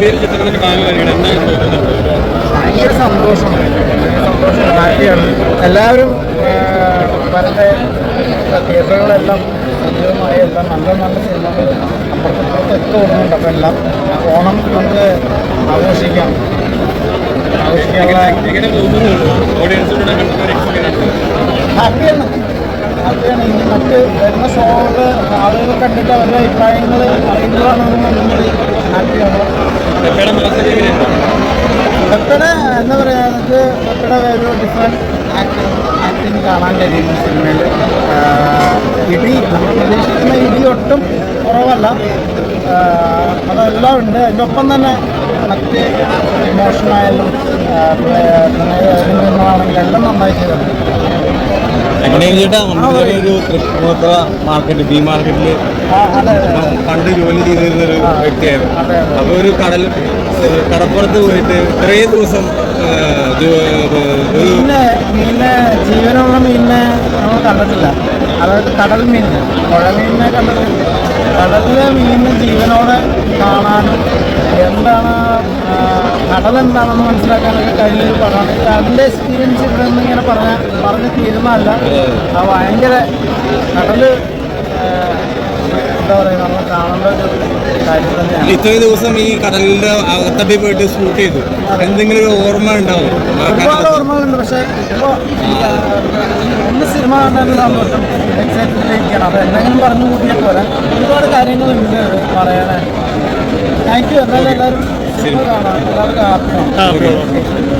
ഗംഭീര ചിത്രത്തിന്റെ ഭാഗമായിരിക്കണം എന്താണ് ഭയങ്കര സന്തോഷം സന്തോഷം ഹാപ്പിയാണ് എല്ലാവരും വരട്ടെ തിയേറ്ററുകളെല്ലാം സജീവമായ എല്ലാം നല്ല നല്ല സിനിമകൾ അപ്പുറത്തപ്പുറത്തൊക്കെ ഓർമ്മയുണ്ട് അപ്പോൾ എല്ലാം ഓണം നമുക്ക് ആഘോഷിക്കാം. ആഘോഷിക്കാനുള്ള ഹാപ്പിയാണ്. ഹാപ്പിയാണ്. ഇനി മറ്റ് വരുന്ന ഷോകൾ ആളുകൾ കണ്ടിട്ട് അവരുടെ അഭിപ്രായങ്ങൾ അറിയുന്നതാണെന്ന് നമ്മൾ ഹാപ്പിയാണ്. പെപ്പയുടെ എന്താ പറയുക നമുക്ക് പെപ്പയുടെ ഒരു ഡിഫറെന്റ് ആക്ടിങ് ആക്ടിങ് കാണാൻ കഴിയുന്നു സിനിമയിൽ ഇടി നമ്മൾ പ്രതീക്ഷിക്കുന്ന ഇടി ഒട്ടും കുറവല്ല. അതെല്ലാം ഉണ്ട്. അതിന്റെ ഒപ്പം തന്നെ മറ്റ് ഇമോഷനായാലും പ്രണയമാണെങ്കിലും എല്ലാം നന്നായി ചെയ്തിട്ടുണ്ട്. ഒരു തൃപ്പൂണിത്തുറ മാർക്കറ്റ് ബി മാർക്കറ്റിൽ പണ്ട് ജോലി ചെയ്തിരുന്ന ഒരു വ്യക്തിയായിരുന്നു. അപ്പോൾ ഒരു കടൽ കടപ്പുറത്ത് പോയിട്ട് ഇത്രയും ദിവസം മീനിനെ മീനിനെ ജീവനുള്ള മീനിനെ നമ്മൾ കണ്ടിട്ടില്ല അതായത് കടൽ മീൻ പുഴ മീനിനെ കണ്ടിട്ടില്ല കടലിലെ മീനിന് ജീവനോടെ കാണാനും എന്താണ് കടൽ എന്താണെന്ന് മനസ്സിലാക്കാനൊക്കെ കഴിഞ്ഞൊരു പടമാണ് അതിന്റെ എക്സ്പീരിയൻസ് ഇവിടെ നിന്ന് ഇങ്ങനെ പറഞ്ഞ പറഞ്ഞ് തീരുമാനമല്ല. ആ ഭയങ്കര കടൽ എന്താ പറയുക നമ്മൾ കാണേണ്ട ഒരു കാര്യം തന്നെയാണ്. ഇത്രയും ദിവസം ഈ കടലിന്റെ അകത്തട്ടി പോയിട്ട് ഷൂട്ട് ചെയ്തു. എന്തെങ്കിലും ഒരു ഓർമ്മ ഉണ്ടാവും? ഒരുപാട് ഓർമ്മകളുണ്ട്. പക്ഷേ ഇപ്പോൾ ഒന്ന് സിനിമ കണ്ടാലും സന്തോഷം. എക്സൈറ്റഡിലിരിക്കണം അത് എന്തെങ്കിലും പറഞ്ഞു കൂട്ടിയാൽ പോരാ. ഒരുപാട് കാര്യങ്ങളുണ്ട് പറയാനായിട്ട്. താങ്ക് യു എന്തായാലും എല്ലാവരും കാണാം എല്ലാവർക്കും ഹാപ്പിയാണ്